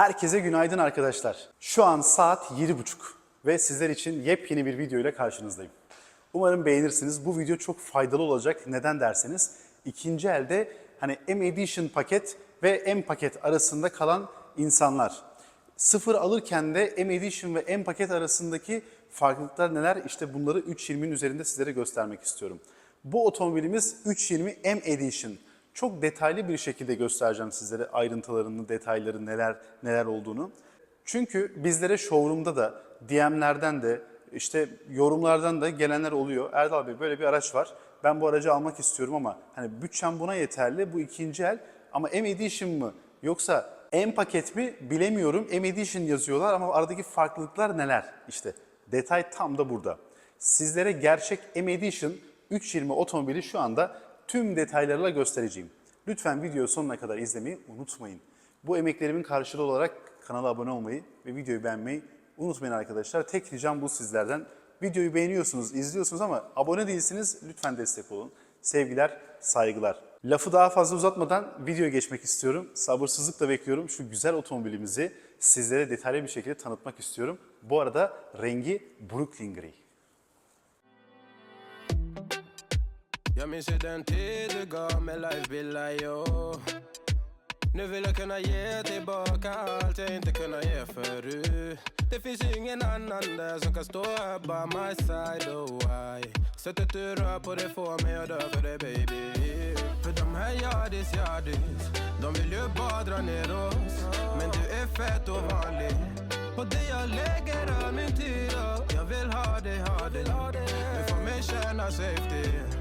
Herkese günaydın arkadaşlar. Şu an saat 7.30 ve sizler için yepyeni bir video ile karşınızdayım. Umarım beğenirsiniz. Bu video çok faydalı olacak. Neden derseniz ikinci elde hani M Edition paket ve M paket arasında kalan insanlar. Sıfır alırken de M Edition ve M paket arasındaki farklılıklar neler? İşte bunları 320'nin üzerinde sizlere göstermek istiyorum. Bu otomobilimiz 320 M Edition. Çok detaylı bir şekilde göstereceğim sizlere ayrıntılarını, detayları neler neler olduğunu. Çünkü bizlere showroom'da da DM'lerden de işte yorumlardan da gelenler oluyor. Erdal Bey böyle bir araç var. Ben bu aracı almak istiyorum ama hani bütçem buna yeterli. Bu ikinci el ama M Edition mı yoksa M paket mi bilemiyorum. M Edition yazıyorlar ama aradaki farklılıklar neler? İşte detay tam da burada. Sizlere gerçek M Edition 320 otomobili şu anda tüm detaylarıyla göstereceğim. Lütfen videoyu sonuna kadar izlemeyi unutmayın. Bu emeklerimin karşılığı olarak kanala abone olmayı ve videoyu beğenmeyi unutmayın arkadaşlar. Tek ricam bu sizlerden. Videoyu beğeniyorsunuz, izliyorsunuz ama abone değilsiniz. Lütfen destek olun. Sevgiler, saygılar. Lafı daha fazla uzatmadan videoya geçmek istiyorum. Sabırsızlıkla bekliyorum. Şu güzel otomobilimizi sizlere detaylı bir şekilde tanıtmak istiyorum. Bu arada rengi Brooklyn Gray. Jag minns ju den tid du gav mig life villa, yo. Nu vill jag kunna ge tillbaka allt jag inte kunnat ge förut. Det finns ingen annan där som kan stå här by my side, oh why? Sättet du rör på det får mig att dö för dig baby. För de här yardis, yardis De vill ju bara dra ner oss. Men du är fett och vanlig På det jag lägger all min tid och Jag vill ha dig, ha dig Du får mig känna safety.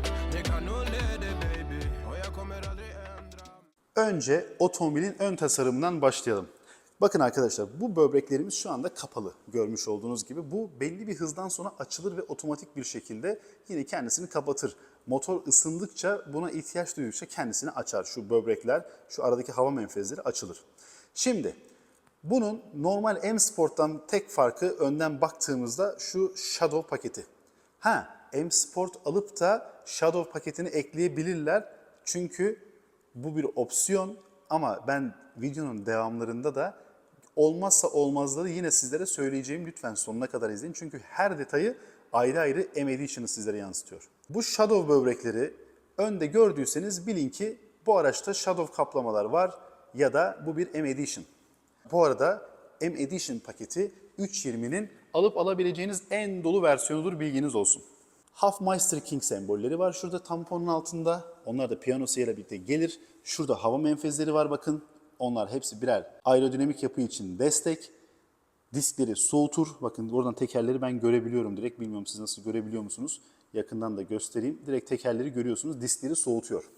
Önce otomobilin ön tasarımından başlayalım. Bakın arkadaşlar bu böbreklerimiz şu anda kapalı görmüş olduğunuz gibi. Bu belli bir hızdan sonra açılır ve otomatik bir şekilde yine kendisini kapatır. Motor ısındıkça buna ihtiyaç duydukça kendisini açar. Şu böbrekler, şu aradaki hava menfezleri açılır. Şimdi bunun normal M Sport'tan tek farkı önden baktığımızda şu Shadow paketi. Ha, M Sport alıp da Shadow paketini ekleyebilirler. Çünkü bu bir opsiyon ama ben videonun devamlarında da olmazsa olmazları yine sizlere söyleyeceğim. Lütfen sonuna kadar izleyin. Çünkü her detayı ayrı ayrı M Edition'ı sizlere yansıtıyor. Bu Shadow böbrekleri önde gördüyseniz bilin ki bu araçta Shadow kaplamalar var ya da bu bir M Edition. Bu arada M Edition paketi 320'nin alıp alabileceğiniz en dolu versiyonudur bilginiz olsun. Hofmeister King sembolleri var şurada tamponun altında. Onlar da piyanosuyla birlikte gelir. Şurada hava menfezleri var bakın. Onlar hepsi birer aerodinamik yapı için destek. Diskleri soğutur. Bakın oradan tekerleri ben görebiliyorum direkt. Bilmiyorum siz nasıl görebiliyor musunuz? Yakından da göstereyim. Direkt tekerleri görüyorsunuz. Diskleri soğutuyor.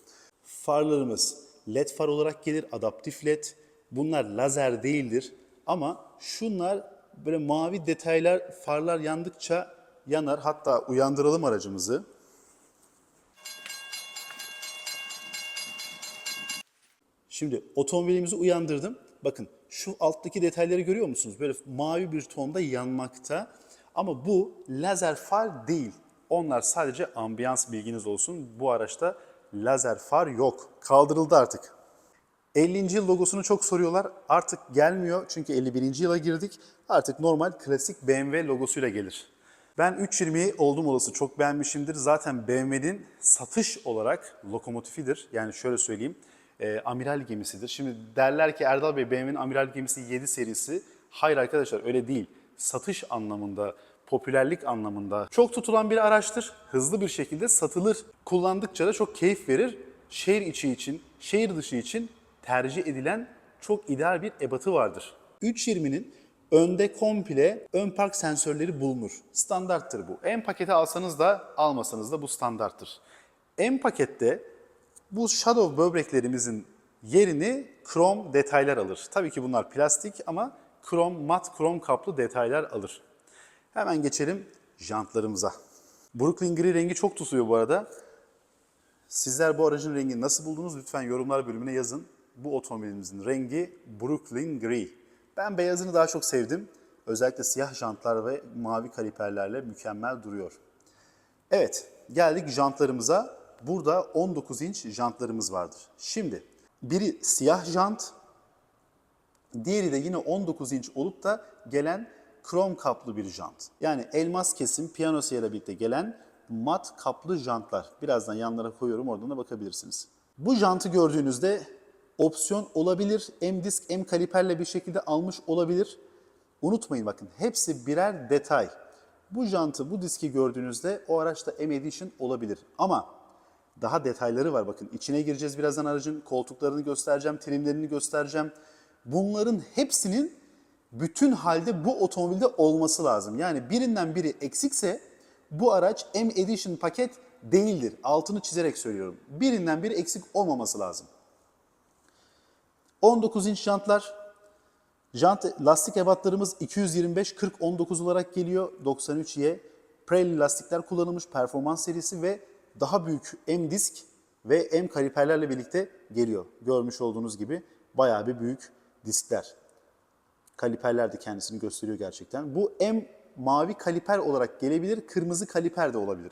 Farlarımız led far olarak gelir. Adaptif led. Bunlar lazer değildir. Ama şunlar böyle mavi detaylar farlar yandıkça yanar. Hatta uyandıralım aracımızı. Şimdi otomobilimizi uyandırdım. Bakın şu alttaki detayları görüyor musunuz? Böyle mavi bir tonda yanmakta. Ama bu lazer far değil. Onlar sadece ambiyans bilginiz olsun. Bu araçta lazer far yok. Kaldırıldı artık. 50. yıl logosunu çok soruyorlar. Artık gelmiyor çünkü 51. yıla girdik. Artık normal klasik BMW logosuyla gelir. Ben 320'yi oldum olası çok beğenmişimdir. Zaten BMW'nin satış olarak lokomotifidir. Yani şöyle söyleyeyim, e, amiral gemisidir. Şimdi derler ki Erdal Bey BMW'nin amiral gemisi 7 serisi. Hayır arkadaşlar öyle değil. Satış anlamında, popülerlik anlamında çok tutulan bir araçtır. Hızlı bir şekilde satılır. Kullandıkça da çok keyif verir. Şehir içi için, şehir dışı için tercih edilen çok ideal bir ebatı vardır. 320'nin önde komple ön park sensörleri bulunur. Standarttır bu. M paketi alsanız da almasanız da bu standarttır. M pakette bu shadow böbreklerimizin yerini krom detaylar alır. Tabii ki bunlar plastik ama krom, mat krom kaplı detaylar alır. Hemen geçelim jantlarımıza. Brooklyn Gray rengi çok tutuyor bu arada. Sizler bu aracın rengini nasıl buldunuz lütfen yorumlar bölümüne yazın. Bu otomobilimizin rengi Brooklyn Gray. Ben beyazını daha çok sevdim. Özellikle siyah jantlar ve mavi kaliperlerle mükemmel duruyor. Evet, geldik jantlarımıza. Burada 19 inç jantlarımız vardır. Şimdi biri siyah jant, Diğeri de yine 19 inç olup da gelen krom kaplı bir jant. Yani elmas kesim piyano ile birlikte gelen mat kaplı jantlar. Birazdan yanlara koyuyorum oradan da bakabilirsiniz. Bu jantı gördüğünüzde opsiyon olabilir. M disk M kaliperle bir şekilde almış olabilir. Unutmayın bakın hepsi birer detay. Bu jantı, bu diski gördüğünüzde o araçta M Edition olabilir. Ama daha detayları var bakın. İçine gireceğiz birazdan aracın. Koltuklarını göstereceğim, trimlerini göstereceğim. Bunların hepsinin bütün halde bu otomobilde olması lazım. Yani birinden biri eksikse bu araç M Edition paket değildir. Altını çizerek söylüyorum. Birinden biri eksik olmaması lazım. 19 inç jantlar. Jant lastik ebatlarımız 225 40 19 olarak geliyor. 93Y. Pirelli lastikler kullanılmış performans serisi ve daha büyük M disk ve M kaliperlerle birlikte geliyor. Görmüş olduğunuz gibi bayağı bir büyük diskler. Kaliperler de kendisini gösteriyor gerçekten. Bu M mavi kaliper olarak gelebilir, kırmızı kaliper de olabilir.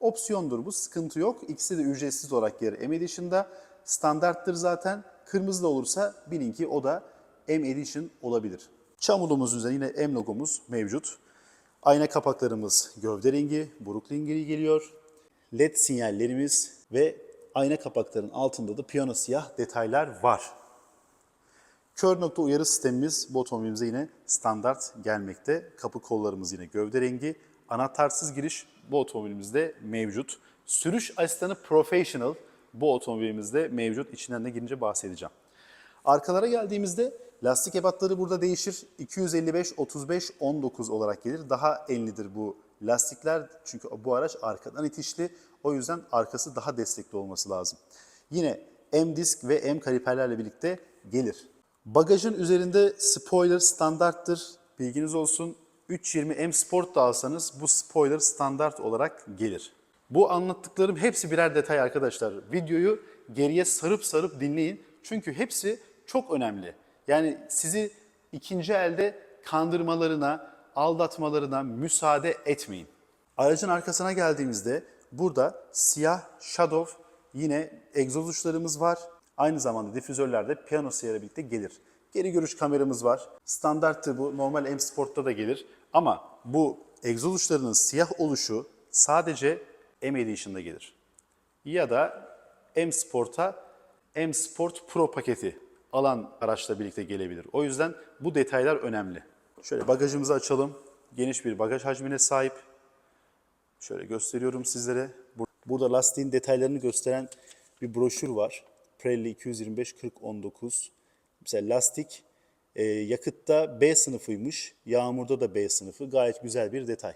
Opsiyondur bu, sıkıntı yok. İkisi de ücretsiz olarak gelir M Edition'da. Standarttır zaten. Kırmızı da olursa bilin ki o da M Edition olabilir. Çamurluğumuzun üzerine yine M logomuz mevcut. Ayna kapaklarımız gövde rengi, buruk rengi geliyor. LED sinyallerimiz ve ayna kapakların altında da piyano siyah detaylar var. Kör nokta uyarı sistemimiz bu otomobilimize yine standart gelmekte. Kapı kollarımız yine gövde rengi. Anahtarsız giriş bu otomobilimizde mevcut. Sürüş asistanı Professional bu otomobilimizde mevcut. İçinden de girince bahsedeceğim. Arkalara geldiğimizde lastik ebatları burada değişir. 255, 35, 19 olarak gelir. Daha enlidir bu lastikler çünkü bu araç arkadan itişli. O yüzden arkası daha destekli olması lazım. Yine M disk ve M kaliperlerle birlikte gelir. Bagajın üzerinde spoiler standarttır. Bilginiz olsun. 320 M Sport da alsanız bu spoiler standart olarak gelir. Bu anlattıklarım hepsi birer detay arkadaşlar. Videoyu geriye sarıp sarıp dinleyin. Çünkü hepsi çok önemli. Yani sizi ikinci elde kandırmalarına, aldatmalarına müsaade etmeyin. Aracın arkasına geldiğimizde burada siyah Shadow yine egzoz uçlarımız var. Aynı zamanda difüzörler de piyano siyahla birlikte gelir. Geri görüş kameramız var. Standarttır bu. Normal M Sport'ta da gelir. Ama bu egzoz uçlarının siyah oluşu sadece M Edition'da gelir. Ya da M Sport'a M Sport Pro paketi alan araçla birlikte gelebilir. O yüzden bu detaylar önemli. Şöyle bagajımızı açalım. Geniş bir bagaj hacmine sahip. Şöyle gösteriyorum sizlere. Bur- Burada lastiğin detaylarını gösteren bir broşür var. Pirelli 225 40 19. Mesela lastik e, yakıtta B sınıfıymış, yağmurda da B sınıfı. Gayet güzel bir detay.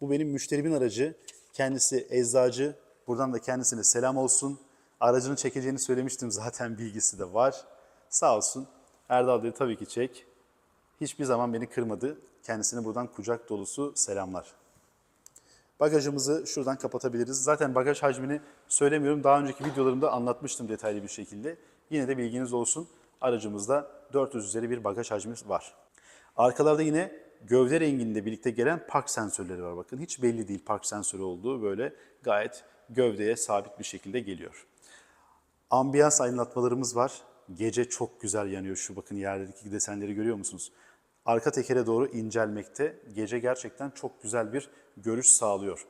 Bu benim müşterimin aracı. Kendisi eczacı. Buradan da kendisine selam olsun. Aracını çekeceğini söylemiştim zaten bilgisi de var. Sağ olsun. Erdal dedi tabii ki çek. Hiçbir zaman beni kırmadı. Kendisine buradan kucak dolusu selamlar. Bagajımızı şuradan kapatabiliriz. Zaten bagaj hacmini söylemiyorum. Daha önceki videolarımda anlatmıştım detaylı bir şekilde. Yine de bilginiz olsun. Aracımızda 400 üzeri bir bagaj hacmi var. Arkalarda yine gövde renginde birlikte gelen park sensörleri var. Bakın hiç belli değil park sensörü olduğu böyle gayet gövdeye sabit bir şekilde geliyor. Ambiyans aydınlatmalarımız var. Gece çok güzel yanıyor şu bakın yerdeki desenleri görüyor musunuz? Arka tekere doğru incelmekte. Gece gerçekten çok güzel bir görüş sağlıyor.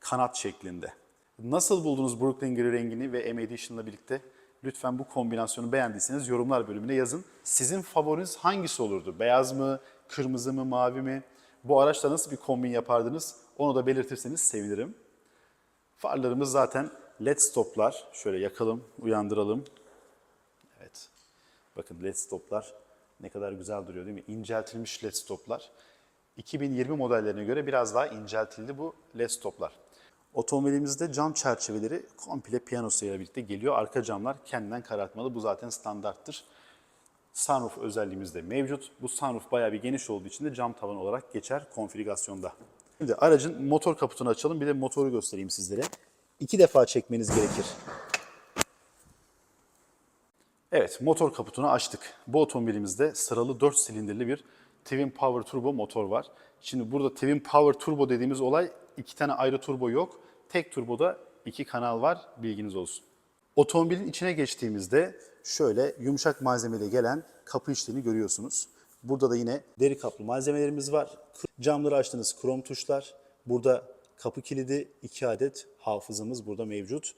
Kanat şeklinde. Nasıl buldunuz Brooklyn Gri rengini ve M Edition'la birlikte? Lütfen bu kombinasyonu beğendiyseniz yorumlar bölümüne yazın. Sizin favoriniz hangisi olurdu? Beyaz mı, kırmızı mı, mavi mi? Bu araçla nasıl bir kombin yapardınız? Onu da belirtirseniz sevinirim. Farlarımız zaten led stoplar. Şöyle yakalım, uyandıralım. Evet. Bakın led stoplar ne kadar güzel duruyor değil mi? İnceltilmiş led stoplar. 2020 modellerine göre biraz daha inceltildi bu led stoplar. Otomobilimizde cam çerçeveleri komple piyanosuyla birlikte geliyor. Arka camlar kendinden karartmalı. Bu zaten standarttır. Sunroof özelliğimiz de mevcut. Bu sunroof bayağı bir geniş olduğu için de cam tavan olarak geçer konfigürasyonda. Şimdi aracın motor kaputunu açalım. Bir de motoru göstereyim sizlere. İki defa çekmeniz gerekir. Evet, motor kaputunu açtık. Bu otomobilimizde sıralı 4 silindirli bir Twin Power Turbo motor var. Şimdi burada Twin Power Turbo dediğimiz olay iki tane ayrı turbo yok. Tek turboda iki kanal var, bilginiz olsun. Otomobilin içine geçtiğimizde şöyle yumuşak malzemeli gelen kapı işlerini görüyorsunuz. Burada da yine deri kaplı malzemelerimiz var. Camları açtığınız krom tuşlar. Burada kapı kilidi, iki adet hafızamız burada mevcut.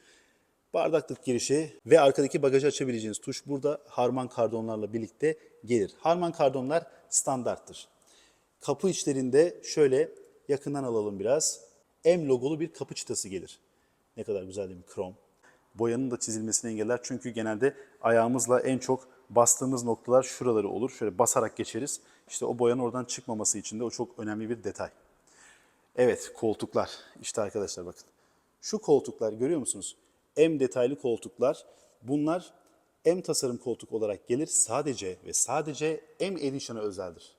Bardaklık girişi ve arkadaki bagajı açabileceğiniz tuş burada harman kardonlarla birlikte gelir. Harman kardonlar standarttır. Kapı içlerinde şöyle yakından alalım biraz. M logolu bir kapı çıtası gelir. Ne kadar güzel değil mi? Krom. Boyanın da çizilmesini engeller. Çünkü genelde ayağımızla en çok bastığımız noktalar şuraları olur. Şöyle basarak geçeriz. İşte o boyanın oradan çıkmaması için de o çok önemli bir detay. Evet koltuklar. İşte arkadaşlar bakın. Şu koltuklar görüyor musunuz? M detaylı koltuklar. Bunlar M tasarım koltuk olarak gelir. Sadece ve sadece M Edition'a özeldir.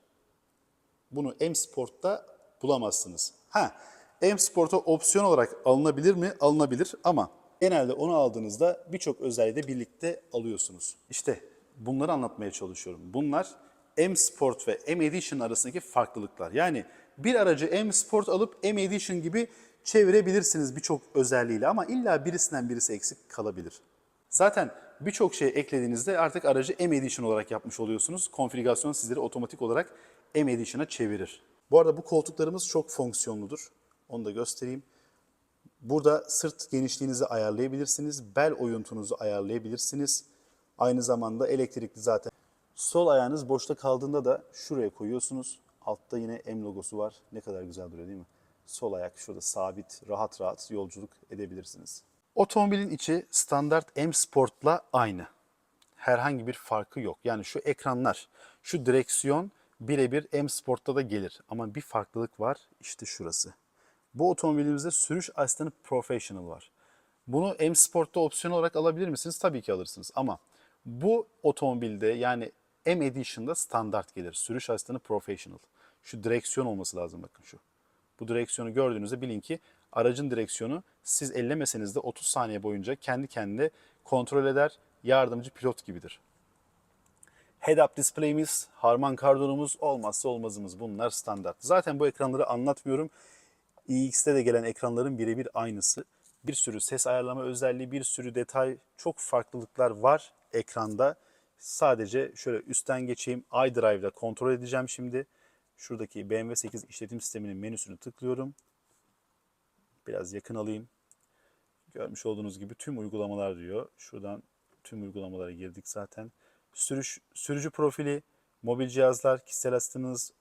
Bunu M Sport'ta bulamazsınız. Ha, M Sport'a opsiyon olarak alınabilir mi? Alınabilir ama genelde onu aldığınızda birçok özelliği de birlikte alıyorsunuz. İşte bunları anlatmaya çalışıyorum. Bunlar M Sport ve M Edition arasındaki farklılıklar. Yani bir aracı M Sport alıp M Edition gibi çevirebilirsiniz birçok özelliğiyle ama illa birisinden birisi eksik kalabilir. Zaten birçok şey eklediğinizde artık aracı M Edition olarak yapmış oluyorsunuz. Konfigürasyon sizleri otomatik olarak M Edition'a çevirir. Bu arada bu koltuklarımız çok fonksiyonludur. Onu da göstereyim. Burada sırt genişliğinizi ayarlayabilirsiniz. Bel oyuntunuzu ayarlayabilirsiniz. Aynı zamanda elektrikli zaten. Sol ayağınız boşta kaldığında da şuraya koyuyorsunuz. Altta yine M logosu var. Ne kadar güzel duruyor değil mi? Sol ayak şurada sabit, rahat rahat yolculuk edebilirsiniz. Otomobilin içi standart M Sport'la aynı. Herhangi bir farkı yok. Yani şu ekranlar, şu direksiyon birebir M Sport'ta da gelir. Ama bir farklılık var. İşte şurası. Bu otomobilimizde sürüş asistanı Professional var. Bunu M Sport'ta opsiyon olarak alabilir misiniz? Tabii ki alırsınız ama bu otomobilde yani M Edition'da standart gelir. Sürüş asistanı Professional. Şu direksiyon olması lazım bakın şu. Bu direksiyonu gördüğünüzde bilin ki aracın direksiyonu siz ellemeseniz de 30 saniye boyunca kendi kendine kontrol eder, yardımcı pilot gibidir. Head-up display'imiz, Harman Kardon'umuz olmazsa olmazımız bunlar standart. Zaten bu ekranları anlatmıyorum. iX'te de gelen ekranların birebir aynısı. Bir sürü ses ayarlama özelliği, bir sürü detay, çok farklılıklar var ekranda. Sadece şöyle üstten geçeyim. iDrive'da kontrol edeceğim şimdi. Şuradaki BMW 8 işletim sisteminin menüsünü tıklıyorum. Biraz yakın alayım. Görmüş olduğunuz gibi tüm uygulamalar diyor. Şuradan tüm uygulamalara girdik zaten. Sürüş, sürücü profili, mobil cihazlar, kişisel asistanınız,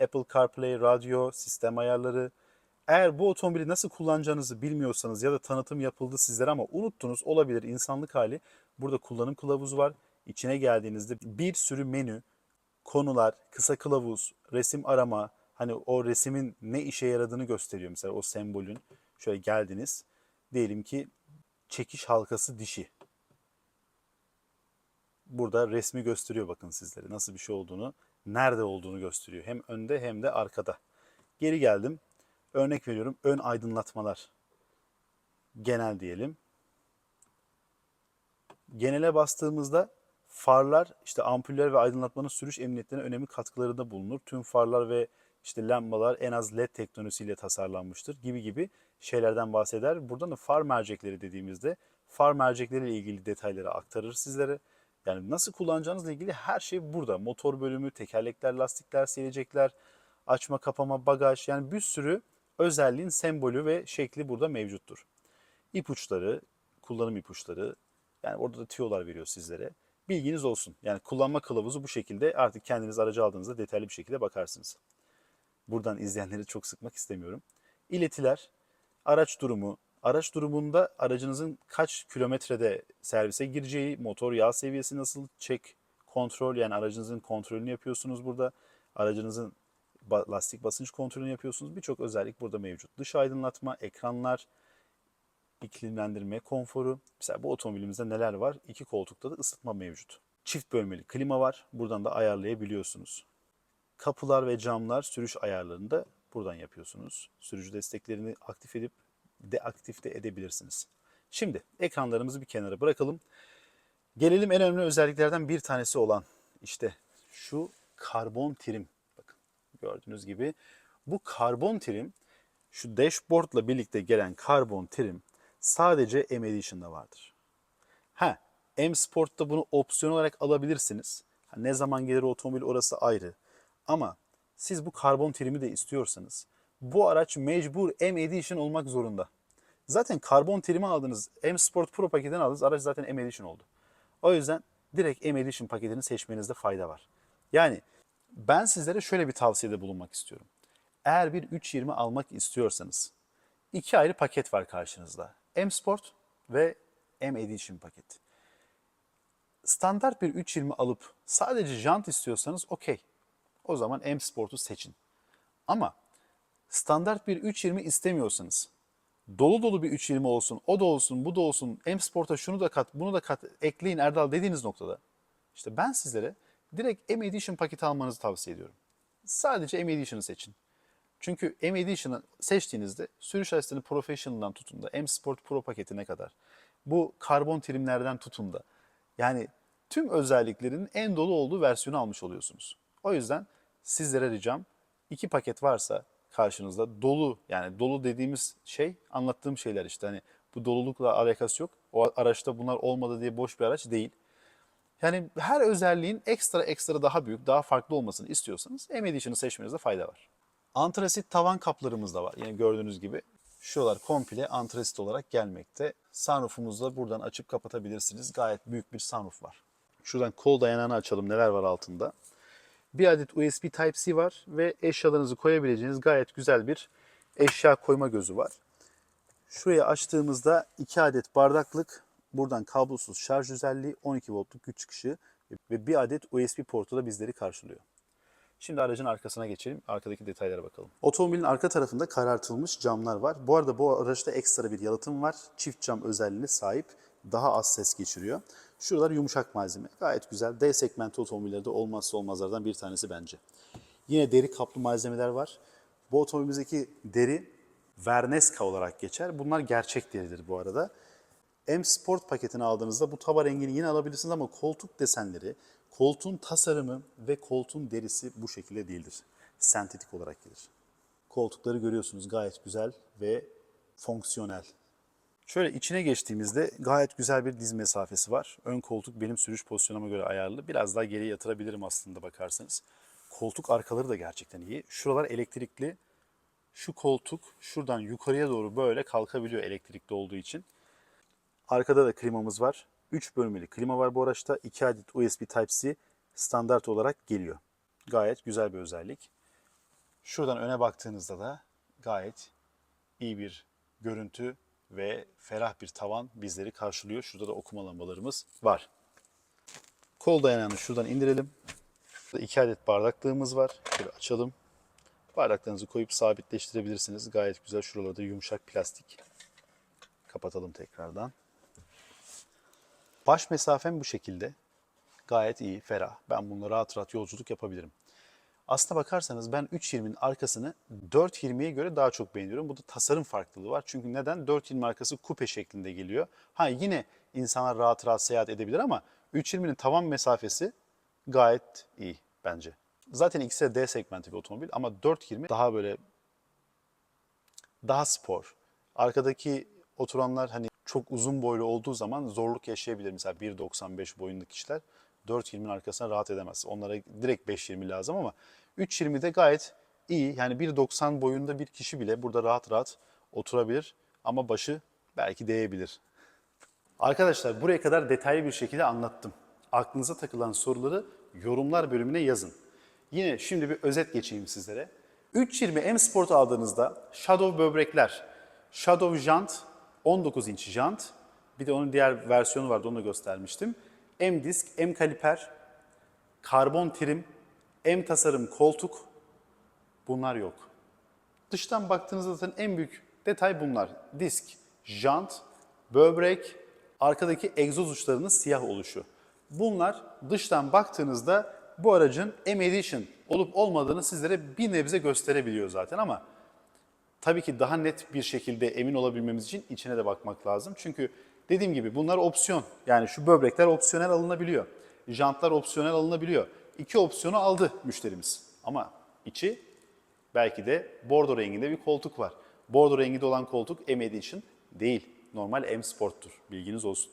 Apple CarPlay, radyo, sistem ayarları. Eğer bu otomobili nasıl kullanacağınızı bilmiyorsanız ya da tanıtım yapıldı sizlere ama unuttunuz olabilir insanlık hali. Burada kullanım kılavuzu var. İçine geldiğinizde bir sürü menü, konular, kısa kılavuz, resim arama, hani o resimin ne işe yaradığını gösteriyor mesela o sembolün. Şöyle geldiniz. Diyelim ki çekiş halkası dişi. Burada resmi gösteriyor bakın sizlere nasıl bir şey olduğunu, nerede olduğunu gösteriyor. Hem önde hem de arkada. Geri geldim. Örnek veriyorum ön aydınlatmalar. Genel diyelim. Genele bastığımızda farlar, işte ampuller ve aydınlatmanın sürüş emniyetlerine önemli katkılarında bulunur. Tüm farlar ve işte lambalar en az led teknolojisiyle tasarlanmıştır gibi gibi şeylerden bahseder. Buradan da far mercekleri dediğimizde far mercekleriyle ilgili detayları aktarır sizlere. Yani nasıl kullanacağınızla ilgili her şey burada. Motor bölümü, tekerlekler, lastikler, silecekler, açma, kapama, bagaj yani bir sürü özelliğin sembolü ve şekli burada mevcuttur. İpuçları, kullanım ipuçları yani orada da tiyolar veriyor sizlere. Bilginiz olsun. Yani kullanma kılavuzu bu şekilde artık kendiniz aracı aldığınızda detaylı bir şekilde bakarsınız. Buradan izleyenleri çok sıkmak istemiyorum. İletiler, araç durumu, araç durumunda aracınızın kaç kilometrede servise gireceği, motor yağ seviyesi nasıl, çek, kontrol yani aracınızın kontrolünü yapıyorsunuz burada. Aracınızın lastik basınç kontrolünü yapıyorsunuz. Birçok özellik burada mevcut. Dış aydınlatma, ekranlar, iklimlendirme, konforu. Mesela bu otomobilimizde neler var? İki koltukta da ısıtma mevcut. Çift bölmeli klima var. Buradan da ayarlayabiliyorsunuz. Kapılar ve camlar sürüş ayarlarını da buradan yapıyorsunuz. Sürücü desteklerini aktif edip deaktif de edebilirsiniz. Şimdi ekranlarımızı bir kenara bırakalım. Gelelim en önemli özelliklerden bir tanesi olan işte şu karbon trim. Gördüğünüz gibi bu karbon trim şu dashboardla birlikte gelen karbon trim sadece M Edition'da vardır. Ha, M Sport'ta bunu opsiyon olarak alabilirsiniz. Ne zaman gelir otomobil orası ayrı. Ama siz bu karbon trimi de istiyorsanız bu araç mecbur M Edition olmak zorunda. Zaten karbon trimi aldınız, M Sport Pro paketini aldınız, araç zaten M Edition oldu. O yüzden direkt M Edition paketini seçmenizde fayda var. Yani ben sizlere şöyle bir tavsiyede bulunmak istiyorum. Eğer bir 320 almak istiyorsanız iki ayrı paket var karşınızda. M Sport ve M Edition paket. Standart bir 320 alıp sadece jant istiyorsanız okey. O zaman M Sport'u seçin. Ama standart bir 320 istemiyorsanız, dolu dolu bir 320 olsun, o da olsun, bu da olsun, M Sport'a şunu da kat, bunu da kat, ekleyin Erdal dediğiniz noktada, işte ben sizlere direkt M Edition paketi almanızı tavsiye ediyorum. Sadece M Edition'ı seçin. Çünkü M Edition'ı seçtiğinizde sürüş asistanı Professional'dan tutun da M Sport Pro paketine kadar bu karbon trimlerden tutun da yani tüm özelliklerin en dolu olduğu versiyonu almış oluyorsunuz. O yüzden sizlere ricam iki paket varsa karşınızda dolu yani dolu dediğimiz şey anlattığım şeyler işte hani bu dolulukla alakası yok. O araçta bunlar olmadı diye boş bir araç değil. Yani her özelliğin ekstra ekstra daha büyük, daha farklı olmasını istiyorsanız M Edition'ı seçmenizde fayda var. Antrasit tavan kaplarımız da var. Yine gördüğünüz gibi şuralar komple antrasit olarak gelmekte. Sunroof'umuzu da buradan açıp kapatabilirsiniz. Gayet büyük bir sunroof var. Şuradan kol dayanağını açalım neler var altında. Bir adet USB Type-C var ve eşyalarınızı koyabileceğiniz gayet güzel bir eşya koyma gözü var. Şuraya açtığımızda 2 adet bardaklık, buradan kablosuz şarj özelliği, 12 voltluk güç çıkışı ve bir adet USB portu da bizleri karşılıyor. Şimdi aracın arkasına geçelim. Arkadaki detaylara bakalım. Otomobilin arka tarafında karartılmış camlar var. Bu arada bu araçta ekstra bir yalıtım var. Çift cam özelliğine sahip. Daha az ses geçiriyor. Şuralar yumuşak malzeme. Gayet güzel. D segmenti otomobillerde olmazsa olmazlardan bir tanesi bence. Yine deri kaplı malzemeler var. Bu otomobildeki deri Verneska olarak geçer. Bunlar gerçek deridir bu arada. M Sport paketini aldığınızda bu taba rengini yine alabilirsiniz ama koltuk desenleri, koltuğun tasarımı ve koltuğun derisi bu şekilde değildir. Sentetik olarak gelir. Koltukları görüyorsunuz gayet güzel ve fonksiyonel. Şöyle içine geçtiğimizde gayet güzel bir diz mesafesi var. Ön koltuk benim sürüş pozisyonuma göre ayarlı. Biraz daha geriye yatırabilirim aslında bakarsanız. Koltuk arkaları da gerçekten iyi. Şuralar elektrikli. Şu koltuk şuradan yukarıya doğru böyle kalkabiliyor elektrikli olduğu için. Arkada da klimamız var. 3 bölmeli klima var bu araçta. 2 adet USB Type-C standart olarak geliyor. Gayet güzel bir özellik. Şuradan öne baktığınızda da gayet iyi bir görüntü ve ferah bir tavan bizleri karşılıyor. Şurada da okuma lambalarımız var. Kol dayanağını şuradan indirelim. Burada 2 adet bardaklığımız var. Şöyle açalım. Bardaklarınızı koyup sabitleştirebilirsiniz. Gayet güzel. Şuralarda yumuşak plastik. Kapatalım tekrardan. Baş mesafem bu şekilde. Gayet iyi, ferah. Ben bununla rahat rahat yolculuk yapabilirim. Aslına bakarsanız ben 320'nin arkasını 420'ye göre daha çok beğeniyorum. Bu da tasarım farklılığı var. Çünkü neden? 420 arkası kupe şeklinde geliyor. Ha yine insanlar rahat rahat seyahat edebilir ama 320'nin tavan mesafesi gayet iyi bence. Zaten ikisi de D segmenti bir otomobil ama 420 daha böyle daha spor. Arkadaki oturanlar hani çok uzun boylu olduğu zaman zorluk yaşayabilir. Mesela 1.95 boyundaki kişiler 4.20'nin arkasına rahat edemez. Onlara direkt 5.20 lazım ama 3.20'de gayet iyi. Yani 1.90 boyunda bir kişi bile burada rahat rahat oturabilir ama başı belki değebilir. Arkadaşlar buraya kadar detaylı bir şekilde anlattım. Aklınıza takılan soruları yorumlar bölümüne yazın. Yine şimdi bir özet geçeyim sizlere. 320 M Sport aldığınızda Shadow böbrekler, Shadow jant, 19 inç jant, bir de onun diğer versiyonu vardı onu da göstermiştim. M disk, M kaliper, karbon trim, M tasarım koltuk bunlar yok. Dıştan baktığınızda zaten en büyük detay bunlar. Disk, jant, böbrek, arkadaki egzoz uçlarının siyah oluşu. Bunlar dıştan baktığınızda bu aracın M Edition olup olmadığını sizlere bir nebze gösterebiliyor zaten ama tabii ki daha net bir şekilde emin olabilmemiz için içine de bakmak lazım. Çünkü dediğim gibi bunlar opsiyon. Yani şu böbrekler opsiyonel alınabiliyor. Jantlar opsiyonel alınabiliyor. İki opsiyonu aldı müşterimiz. Ama içi belki de bordo renginde bir koltuk var. Bordo renginde olan koltuk M Edition değil. Normal M Sport'tur. Bilginiz olsun.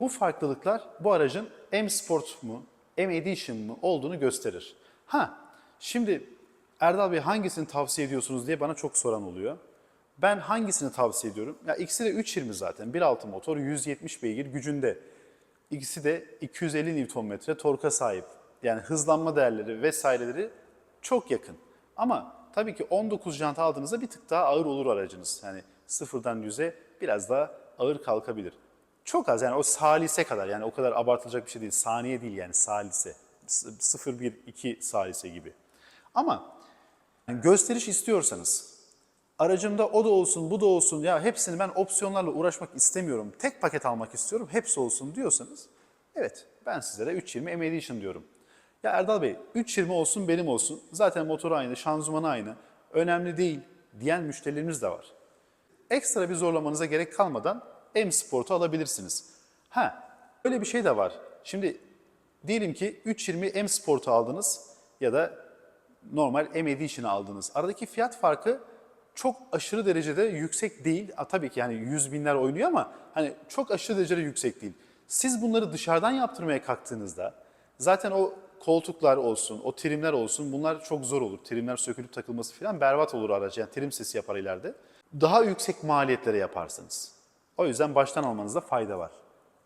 Bu farklılıklar bu aracın M Sport mu, M Edition mu olduğunu gösterir. Ha, şimdi Erdal Bey hangisini tavsiye ediyorsunuz diye bana çok soran oluyor. Ben hangisini tavsiye ediyorum? Ya ikisi de 320 zaten. 1.6 motor, 170 beygir gücünde. İkisi de 250 Nm torka sahip. Yani hızlanma değerleri vesaireleri çok yakın. Ama tabii ki 19 jant aldığınızda bir tık daha ağır olur aracınız. Yani sıfırdan 100'e biraz daha ağır kalkabilir. Çok az yani o salise kadar yani o kadar abartılacak bir şey değil. Saniye değil yani salise. 0-1-2 salise gibi. Ama yani gösteriş istiyorsanız aracımda o da olsun bu da olsun ya hepsini ben opsiyonlarla uğraşmak istemiyorum. Tek paket almak istiyorum hepsi olsun diyorsanız evet ben sizlere 320 M Edition diyorum. Ya Erdal Bey 320 olsun benim olsun zaten motoru aynı şanzımanı aynı önemli değil diyen müşterilerimiz de var ekstra bir zorlamanıza gerek kalmadan M Sport'u alabilirsiniz. Ha, öyle bir şey de var. Şimdi diyelim ki 320 M Sport'u aldınız ya da normal M Edition'ı aldınız. Aradaki fiyat farkı çok aşırı derecede yüksek değil. Ha, tabii ki yani 100 binler oynuyor ama hani çok aşırı derecede yüksek değil. Siz bunları dışarıdan yaptırmaya kalktığınızda zaten o koltuklar olsun, o trimler olsun bunlar çok zor olur. Trimler sökülüp takılması falan berbat olur araca. Yani trim sesi yapar ileride. Daha yüksek maliyetlere yaparsınız. O yüzden baştan almanızda fayda var.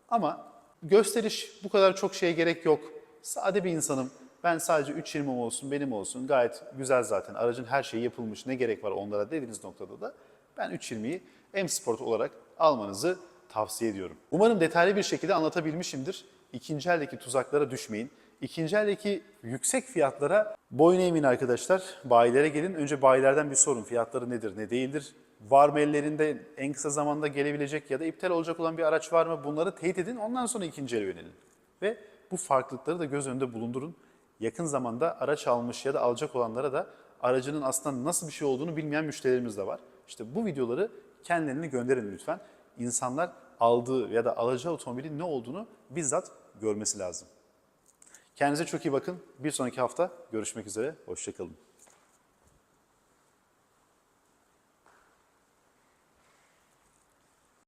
Ama gösteriş bu kadar çok şeye gerek yok. Sade bir insanım. Ben sadece 320 olsun, benim olsun. Gayet güzel zaten. Aracın her şeyi yapılmış. Ne gerek var onlara dediğiniz noktada da ben 320'yi M Sport olarak almanızı tavsiye ediyorum. Umarım detaylı bir şekilde anlatabilmişimdir. İkinci eldeki tuzaklara düşmeyin. İkinci eldeki yüksek fiyatlara boyun eğmeyin arkadaşlar. Bayilere gelin. Önce bayilerden bir sorun. Fiyatları nedir, ne değildir? Var mı ellerinde en kısa zamanda gelebilecek ya da iptal olacak olan bir araç var mı? Bunları teyit edin. Ondan sonra ikinci ele yönelin. Ve bu farklılıkları da göz önünde bulundurun. Yakın zamanda araç almış ya da alacak olanlara da aracının aslında nasıl bir şey olduğunu bilmeyen müşterilerimiz de var. İşte bu videoları kendilerine gönderin lütfen. İnsanlar aldığı ya da alacağı otomobilin ne olduğunu bizzat görmesi lazım. Kendinize çok iyi bakın. Bir sonraki hafta görüşmek üzere. Hoşçakalın.